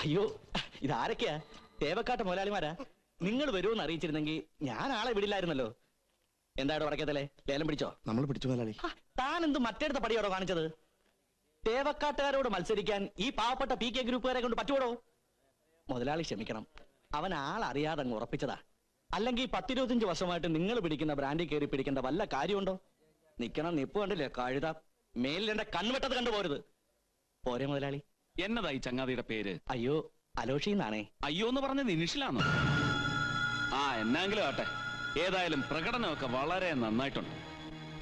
അയ്യോ ഇതാരൊക്കെയാ? ദേവക്കാട്ട മുതലാളിമാരാ? നിങ്ങൾ വരുമെന്ന് അറിയിച്ചിരുന്നെങ്കിൽ ഞാൻ ആളെ വിടില്ലായിരുന്നല്ലോ. എന്താണ് വടക്കേത്തല്ലേ ലേലം പിടിച്ചോ? നമ്മൾ പിടിച്ചു മുതലാളി. താൻ എന്ത് മറ്റേടുത്ത പടിയോടോ കാണിച്ചത്? തേവക്കാട്ടുകാരോട് മത്സരിക്കാൻ ഈ പാവപ്പെട്ട പി കെ ഗ്രൂപ്പുകാരെ കൊണ്ട് പറ്റുവടോ? മുതലാളി ക്ഷമിക്കണം. അവൻ ആളറിയാതെ അങ്ങ് ഉറപ്പിച്ചതാ. അല്ലെങ്കിൽ പത്തിരുപത്തിയഞ്ച് വർഷമായിട്ട് നിങ്ങൾ പിടിക്കുന്ന ബ്രാൻഡിൽ കയറി പിടിക്കേണ്ട വല്ല കാര്യമുണ്ടോ? നിക്കണം നിപ്പ് കണ്ടില്ലേ കഴുത. മേലിൽ എന്റെ കൺവെട്ടത് കണ്ടുപോരുത്. പോരെ മുതലാളി. എന്നതായി ചങ്ങാതിയുടെ പേര്? അയ്യോ അലോഷിന്നാണേ അയ്യോ എന്ന് പറഞ്ഞത് ഇനിഷിലാണോ ആ എന്നെങ്കിലും ആട്ടെ. ഏതായാലും പ്രകടനമൊക്കെ വളരെ നന്നായിട്ടുണ്ട്.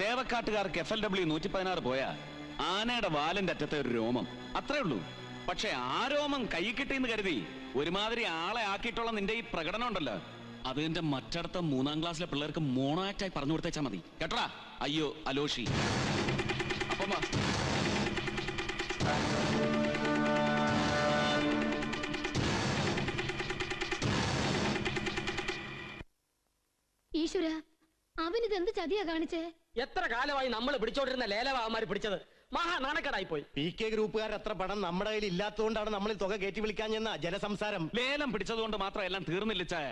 തേവക്കാട്ടുകാർക്ക് എഫ് എൽ ഡബ്ല്യു നൂറ്റി പതിനാറ് പോയാ ആനയുടെ വാലന്റെ അറ്റത്തെ ഒരു രോമം. അത്രേ ഉള്ളൂ. പക്ഷെ ആ രോമം കൈ കിട്ടിയെന്ന് കരുതി ഒരുമാതിരി ആളെ ആക്കിയിട്ടുള്ള നിന്റെ ഈ പ്രകടനം ഉണ്ടല്ലോ. അത് എന്റെ മറ്റടുത്ത മൂന്നാം ക്ലാസ്സിലെ പിള്ളേർക്ക് മോണോ പറഞ്ഞു കൊടുത്തേച്ചാ മതി. കേട്ടോ അയ്യോ അലോഷി. അപ്പം ഈശ്വര അവനിത് എന്ത് ചതിയാ കാണിച്ചേ? എത്ര കാലമായി നമ്മൾ പിടിച്ചോണ്ടിരുന്ന ലേലവാമാര് പിടിച്ചത്? മഹാ നാണക്കേടായി പോയി. പി കെ ഗ്രൂപ്പുകാർ എത്ര പണം നമ്മുടെ കയ്യിൽ ഇല്ലാത്തതുകൊണ്ടാണ് നമ്മൾ തുക കയറ്റി വിളിക്കാഞ്ഞെന്ന ജനസംസാരം. ലേലം പിടിച്ചതുകൊണ്ട് മാത്രം എല്ലാം തീർന്നില്ല ചായ.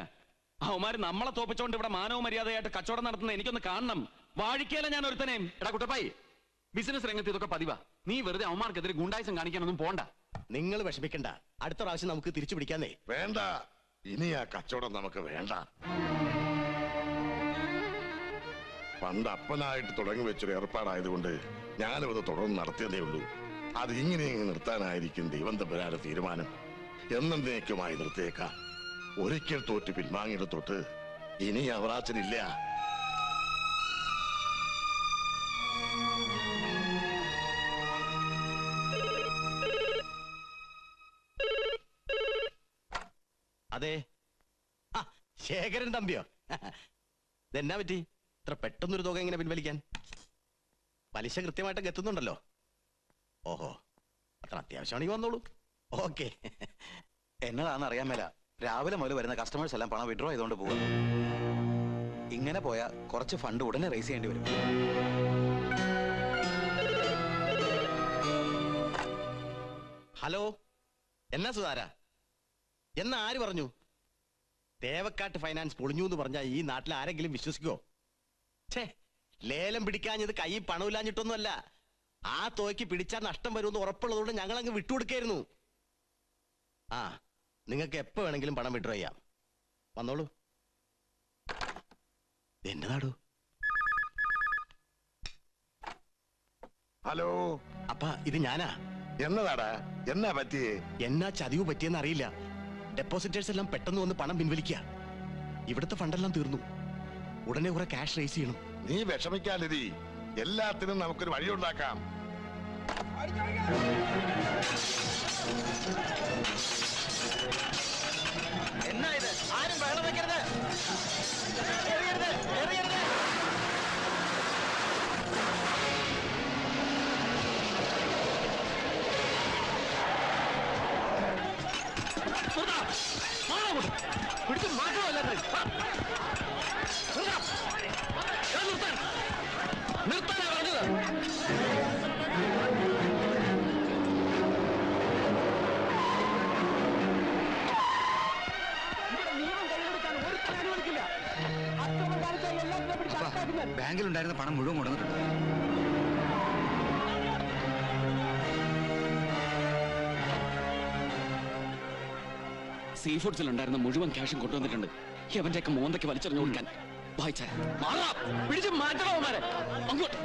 അവന്മാര് നമ്മളെ തോപ്പിച്ചോണ്ട് ഇവിടെ മാനവ മര്യാദയായിട്ട് കച്ചവടം നടത്തുന്ന എനിക്കൊന്ന് കാണണം. വാഴിക്കേല ഞാൻ ഒരുത്തനെയും എടാ കുട്ടപ്പായി ബിസിനസ് രംഗത്ത് ഇതൊക്കെ പതിവാ. നീ വെറുതെ അവന്മാർക്കെതിരെ ഗുണ്ടായസം കാണിക്കാനൊന്നും പോണ്ട. നിങ്ങൾ വിഷമിക്കണ്ട. അടുത്ത പ്രാവശ്യം നമുക്ക് തിരിച്ചു പിടിക്കാന്നേ. വേണ്ട. ഇനി ആ കച്ചവടം നമുക്ക് വേണ്ട. പണ്ട് അപ്പനായിട്ട് തുടങ്ങി വെച്ചൊരു ഏർപ്പാടായതുകൊണ്ട് ഞാനും അത് തുടർന്ന് നടത്തിയതേ ഉള്ളൂ. അത് ഇങ്ങനെ നിർത്താനായിരിക്കും ദൈവം തമ്പുരാന്റെ തീരുമാനം. എന്നേക്കുമായി നിർത്തിയേക്കാം. ഒരിക്കൽ തോറ്റ് പിൻവാങ്ങിയെടുത്തോട്ട് തൊട്ട് ഇനി അവറാച്ചനില്ല അതെ. ശേഖരൻ തമ്പിയോ? എന്നാ പറ്റി? ഇത്ര പെട്ടെന്നൊരു തുക എങ്ങനെ പിൻവലിക്കാൻ? പലിശ കൃത്യമായിട്ടൊക്കെ എത്തുന്നുണ്ടല്ലോ. ഓഹോ അത്ര അത്യാവശ്യമാണെങ്കിൽ വന്നോളൂ. ഓക്കെ. എന്നതാണെന്ന് അറിയാൻ മേല. രാവിലെ മുതൽ വരുന്ന കസ്റ്റമേഴ്സ് എല്ലാം പണം വിഡ്രോ ചെയ്തുകൊണ്ട് പോകും ഇങ്ങനെ പോയാൽ കുറച്ച് ഫണ്ട് ഉടനെ റേസ് ചെയ്യേണ്ടി വരും. ഹലോ എന്നാ സുധാര? എന്നാ ആര് പറഞ്ഞു? ദേവക്കാട്ട് ഫൈനാൻസ് പൊളിഞ്ഞു എന്ന് പറഞ്ഞാൽ ഈ നാട്ടിൽ ആരെങ്കിലും വിശ്വസിക്കുമോ ഛേ ലേലം പിടിക്കാഞ്ഞത് കൈ പണമില്ലാഞ്ഞിട്ടൊന്നുമല്ല. ആ തോയ്ക്ക് പിടിച്ചാൽ നഷ്ടം വരുമെന്ന് ഉറപ്പുള്ളതുകൊണ്ട് ഞങ്ങൾ അങ്ങ് വിട്ടുകൊടുക്കായിരുന്നു. ആ നിങ്ങൾക്ക് എപ്പോ വേണമെങ്കിലും പണം വിഡ്രോ ചെയ്യാം. വന്നോളൂ. എന്നതാടോ ഹലോ. അപ്പ ഇത് ഞാനാ. എന്നതാടാ എന്നാ പറ്റിയേ? എന്നാ ചതിവ് പറ്റിയെന്ന് അറിയില്ല ഡെപ്പോസിറ്റേഴ്സ് എല്ലാം പെട്ടെന്ന് വന്ന് പണം പിൻവലിക്കുക ഇവിടുത്തെ ഫണ്ടെല്ലാം തീർന്നു. ഉടനെ കുറെ ക്യാഷ് റേസ് ചെയ്യണം. നീ വിഷമിക്കാതി എല്ലാത്തിനും നമുക്കൊരു വഴി ഉണ്ടാക്കാം എന്നാ ഇത്? ആരും വെള്ളം വെക്കരുത്? ബാങ്കിലുണ്ടായിരുന്ന പണം മുഴുവൻ കൊടുത്തിട്ടുണ്ട്. സീ ഫുഡ്സിൽ ഉണ്ടായിരുന്ന മുഴുവൻ ക്യാഷും കൊണ്ടുവന്നിട്ടുണ്ട്. എവന്റെയൊക്കെ മോന്തയ്ക്ക് വലിച്ചെറിഞ്ഞു കൊടുക്കാൻ. വായിച്ചാ പിടിച്ച് മാറ്റണം അങ്ങോട്ട്.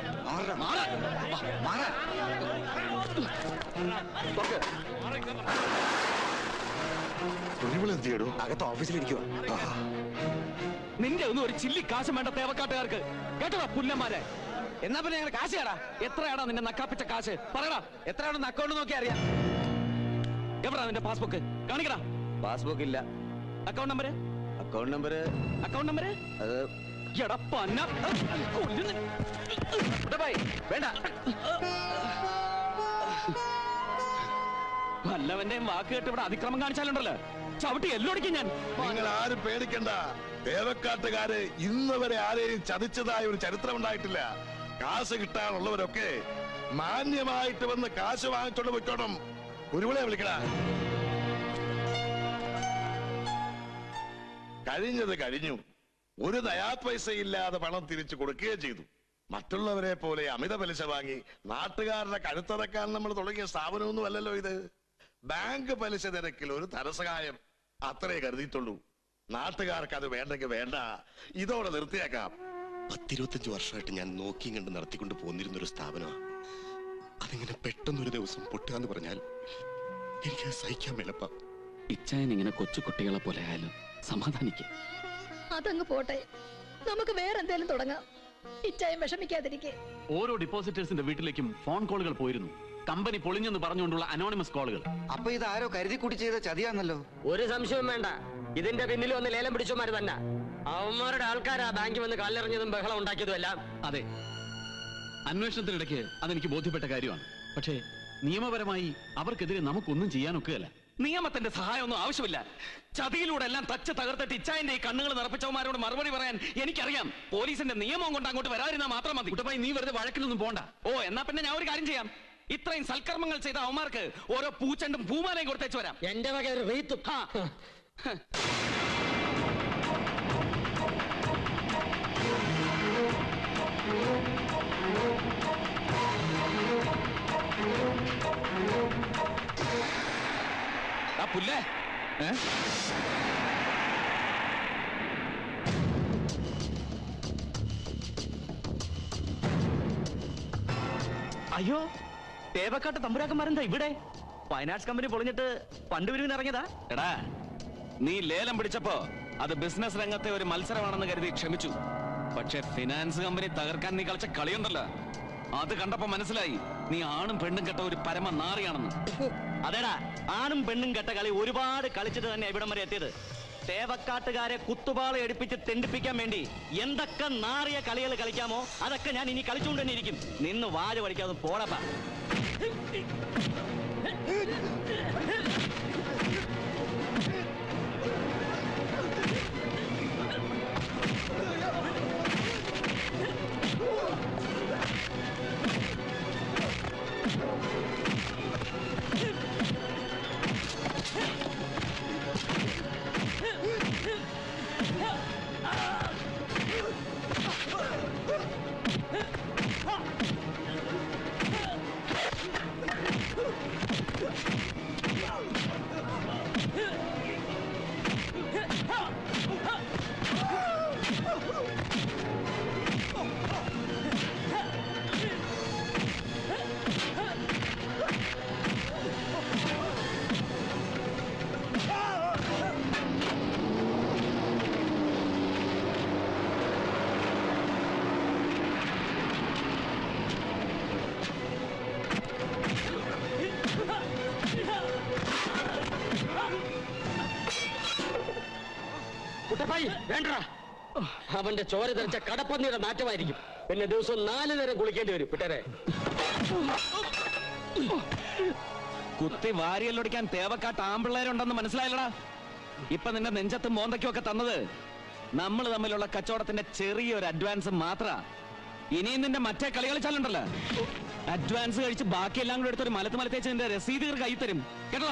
അകത്ത് ഓഫീസിലിരിക്കുക നിന്റെ ഒന്നും ഒരു ചില്ലി കാശും വേണ്ട തേവക്കാട്ടുകാർക്ക്. കേട്ടോടാ പുല്ലന്മാരെ? എന്നാ പിന്നെ ഞങ്ങൾ കാശ് കേടാ എത്രയാടാ നിന്റെ നക്കാപ്പിച്ച കാശ്? പറയടാ എത്രയാണെന്ന് അക്കൗണ്ട് നോക്കി അറിയാം. എവിടാ നിന്റെ പാസ്ബുക്ക് കാണിക്കടാ. പാസ്ബുക്ക് ഇല്ല. Account number account number account number അത്. വേണ്ട. വല്ലവന്റെയും വാക്ക് കേട്ട് ഇവിടെ അതിക്രമം കാണിച്ചാലുണ്ടല്ലോ. ചവിട്ടി എല്ലോടിക്കും ഞാൻ. നിങ്ങൾ ആരും പേടിക്കണ്ട. ദേവക്കാട്ടുകാര് ഇന്ന് വരെ ആരെയും ചതിച്ചതായ ഒരു ചരിത്രം ഉണ്ടായിട്ടില്ല. കാശ് കിട്ടാനുള്ളവരൊക്കെ മാന്യമായിട്ട് വന്ന് കാശ് വാങ്ങിച്ചോണ്ട് പോയിക്കോണം. കുരുവിളെ വിളിക്കടാ. കഴിഞ്ഞത് കഴിഞ്ഞു. ഒരു പൈസ ഇല്ലാതെ പണം തിരിച്ചു കൊടുക്കുകയും ചെയ്തു. മറ്റുള്ളവരെ പോലെ അമിത പലിശ വാങ്ങി നാട്ടുകാരുടെ കഴുത്തറക്കാൻ നമ്മൾ തുടങ്ങിയ സ്ഥാപനമൊന്നും അല്ലല്ലോ ഇത്. ബാങ്ക് പലിശ നിരക്കിൽ ഒരു ധനസഹായം അത്രേ കരുതിയിട്ടുള്ളൂ. നാട്ടുകാർക്ക് അത് വേണ്ടെങ്കിൽ വേണ്ട. ഇതോടെ നിർത്തിയേക്കാം. പത്തിരുപത്തഞ്ച് വർഷമായിട്ട് ഞാൻ നോക്കിയും കണ്ട് നടത്തിക്കൊണ്ട് പോന്നിരുന്ന ഒരു സ്ഥാപനമാണ് അതിങ്ങനെ പെട്ടെന്നൊരു ദിവസം പൊട്ടുക എന്ന് പറഞ്ഞാൽ എനിക്ക് സഹിക്കാൻ മേലപ്പ ഇച്ചായൻ ഇങ്ങനെ കൊച്ചു കുട്ടികളെ പോലെ ആയാലും സമാധാനിക്ക. അതങ്ങ് പോട്ടെ. നമുക്ക് വേറെ വേറെന്തേലും തുടങ്ങാം. ഇച്ചായം വിഷമിക്കാതിരിക്കെ. ഓരോ ഡിപ്പോസിറ്റേഴ്സിന്റെ വീട്ടിലേക്കും ഫോൺ കോളുകൾ പോയിരുന്നു. കമ്പനി പൊളിഞ്ഞെന്ന് പറഞ്ഞുകൊണ്ടുള്ള അനോണിമസ് കോളുകൾ അപ്പൊ ഇത് ആരോ കരുതി കൂടി ചെയ്ത ചതിയാന്നല്ലോ? ഒരു സംശയവും വേണ്ട. ഇതിന്റെ പിന്നിൽ ഒന്ന് ലേലം പിടിച്ചോമാര് തന്നെ. അവന്മാരുടെ ആൾക്കാരാ ബാങ്കിൽ വന്ന് കല്ലെറിഞ്ഞതും ബഹളം ഉണ്ടാക്കിയതുമെല്ലാം അതെ. അന്വേഷണത്തിനിടയ്ക്ക് അതെനിക്ക് ബോധ്യപ്പെട്ട കാര്യമാണ്. പക്ഷേ നിയമപരമായി അവർക്കെതിരെ നമുക്കൊന്നും ചെയ്യാനൊക്കെയല്ല നിയമത്തിന്റെ സഹായമൊന്നും ആവശ്യമില്ല. ചതിയിലൂടെ എല്ലാം തച്ച് തകർത്തിട്ട് ഇച്ചായന്റെ ഈ കണ്ണുകൾ നിറപ്പിച്ചവന്മാരോട് മറുപടി പറയാൻ എനിക്കറിയാം. പോലീസിന്റെ നിയമം കൊണ്ട് അങ്ങോട്ട് വരാതിരുന്നാൽ മാത്രം മതി. കുട്ടപ്പായി നീ വെറുതെ വഴക്കിലൊന്നും പോണ്ട. ഓ എന്നാ പിന്നെ ഞാൻ ഒരു കാര്യം ചെയ്യാം. ഇത്രയും സൽക്കർമ്മങ്ങൾ ചെയ്ത അവന്മാർക്ക് ഓരോ പൂച്ചണ്ടും പൂമാലയും കൊടുത്തേച്ച് വരാം എന്റെ വക ഒരു റീത്തും. ആ പുല്ലേ ഏ? അയ്യോ തേവക്കാട്ട് തമ്പുരാക്കന്മാരെന്താ ഇവിടെ? ഫൈനാൻസ് കമ്പനി പൊളിഞ്ഞിട്ട് പണ്ട് പിരിവിന് ഇറങ്ങിയതാ? എടാ നീ ലേലം പിടിച്ചപ്പോ അത് ബിസിനസ് രംഗത്തെ ഒരു മത്സരമാണെന്ന് കരുതി ക്ഷമിച്ചു. പക്ഷെ ഫിനാൻസ് കമ്പനി തകർക്കാൻ നീ കളിച്ച കളിയുണ്ടല്ലോ. അത് കണ്ടപ്പോ മനസ്സിലായി. നീ ആണും പെണ്ണും കെട്ട ഒരു പരമ നാറിയാണെന്ന് അതേടാ ആണും പെണ്ണും കെട്ട കളി ഒരുപാട് കളിച്ചിട്ട് തന്നെ ഇവിടം വരെ എത്തിയത്. തേവക്കാട്ടുകാരെ കുത്തുപാള എടുപ്പിച്ച് തെണ്ടിപ്പിക്കാൻ വേണ്ടി എന്തൊക്കെ നാറിയ കളികൾ കളിക്കാമോ അതൊക്കെ ഞാൻ ഇനി കളിച്ചുകൊണ്ടിരിക്കും നിന്ന് വാൽ പഠിക്കാതെ പോടപ്പാ. അവന്റെ ചോര തെറിച്ച കടപ്പന്നിയുടെ നാറ്റമായിരിക്കും. പിന്നെ ദിവസം നാല് നേരം കുളിക്കേണ്ടി വരും വിട്ടേരെ കുത്തി വാരിയല്ലൊടിക്കാൻ തേവക്കാട്ട് ആമ്പിള്ളേരുണ്ടെന്ന് മനസ്സിലായല്ലടാ? ഇപ്പൊ നിന്റെ നെഞ്ചത്തും മോന്തയ്ക്കും ഒക്കെ തന്നത് നമ്മൾ തമ്മിലുള്ള കച്ചവടത്തിന്റെ ചെറിയൊരു അഡ്വാൻസ് മാത്ര. ഇനിയും നിന്റെ മറ്റേ കളി കളിച്ചാലുണ്ടല്ലോ. അഡ്വാൻസ് കഴിച്ച് ബാക്കിയെല്ലാം കൂടെ എടുത്തൊരു മലത്ത് മലത്തേച്ച് നിന്റെ രസീതുകൾ കൈ തരും കേട്ടോ